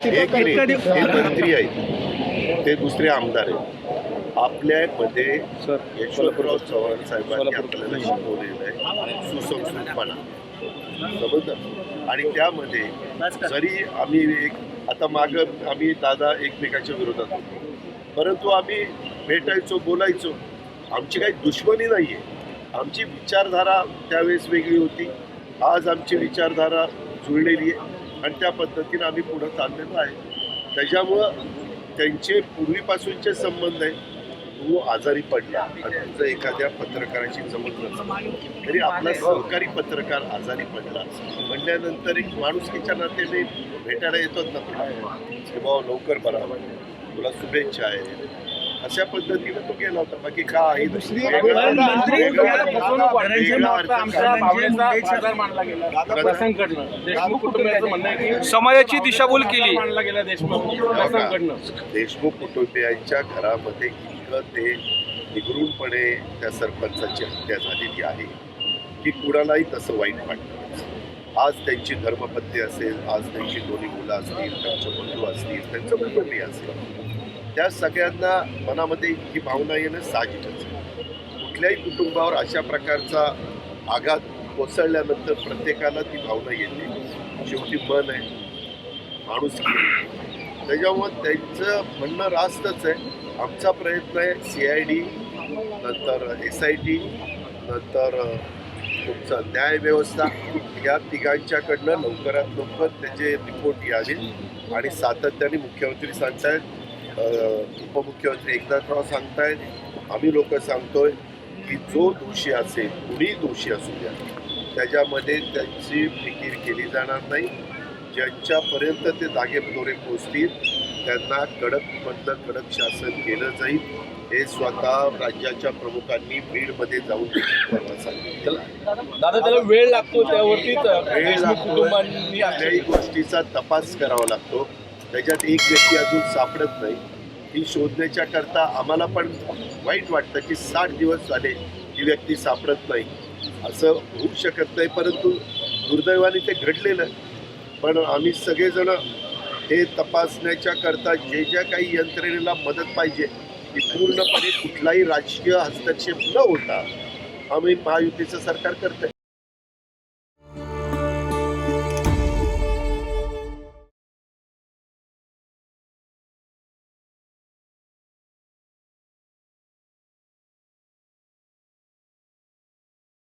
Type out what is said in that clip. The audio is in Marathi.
एक नाही, हे मंत्री आहेत. ते दुसरे आमदार आहेत. आपल्यामध्ये यशवंतराव चव्हाण साहेबांनी आपल्याला शिकवलेलं आहे. सुसंस्कृतपणा. समजलं? आणि त्यामध्ये जरी आम्ही एक आता माग आम्ही दादा एकमेकाच्या विरोधात होतो. परंतु आम्ही भेटायचो बोलायचो. आमची काही दुश्मनी नाही आहे आमची विचारधारा त्यावेळेस वेगळी होती. आज आमची विचारधारा जुळलेली आहे. आणि त्या पद्धतीनं आम्ही पुढं चाललेलो आहे. त्याच्यामुळं त्यांचे पूर्वीपासूनचे संबंध आहे. तो आजारी पडला. आणि तुझं एखाद्या पत्रकाराशी जवळ नसतं. तरी आपला सहकारी पत्रकार आजारी पडला. म्हणल्यानंतर एक माणुसकीच्या नात्याने भेटायला येतात ना तुला की बाबा लवकर बरा. तुला शुभेच्छा आहे. अशा पद्धतीने तो गेला होता. बाकी का आहे? काय? की समाजाची दिशाभूल केली. देशमुख. कुटुंबियांच्या घरामध्ये इतकं ते निगरूनपणे त्या सरपंचाची हत्या झालेली आहे की कुणालाही तसं वाईट वाटतं आज त्यांची धर्मपत्नी असेल आज त्यांची दोन्ही मुलं असतील त्यांचे बंधू असतील त्यांचं कुटुंबीय असेल. त्या सगळ्यांना मनामध्ये ही भावना येणं साहजिकच कुठल्याही कुटुंबावर अशा प्रकारचा आघात कोसळल्यानंतर प्रत्येकाला ती भावना येते. शेवटी मन आहे. माणूस त्याच्यामुळं त्यांचं म्हणणं रास्तच आहे. आमचा प्रयत्न आहे सी आय डी नंतर एस आय टी नंतर तुमचं न्याय व्यवस्था. या तिघांच्याकडनं लवकरात लवकर त्याचे रिपोर्ट यावे आणि सातत्याने मुख्यमंत्री सांगतायत उपमुख्यमंत्री एकनाथराव सांगतायत आम्ही लोक सांगतोय की जो दोषी असेल कुणी दोषी असू द्या त्याच्यामध्ये त्यांची फिकीर केली जाणार नाही. ज्यांच्यापर्यंत ते दागेदोरे पोचतील त्यांना कडक मधलं कडक शासन केलं जाईल. हे स्वतः राज्याच्या प्रमुखांनी बीडमध्ये जाऊन सांगितलं. दादा त्याला वेळ लागतो त्यावरतीच वेळ लागतो कुटुंबांनी गोष्टीचा तपास करावा लागतो. त्याच्यात एक व्यक्ती अजून सापडत नाही. ती शोधण्याच्या करता आम्हाला पण वाईट वाटतं की साठ दिवस झाले ही व्यक्ती सापडत नाही. असं होऊ शकत नाही परंतु दुर्दैवाने ते घडलेलं पण आम्ही सगळेजण हे तपासण्याच्या करता जे ज्या काही यंत्रणेला मदत पाहिजे ती पूर्णपणे कुठलाही राजकीय हस्तक्षेप न होता आम्ही महायुतीचं सरकार करतंय.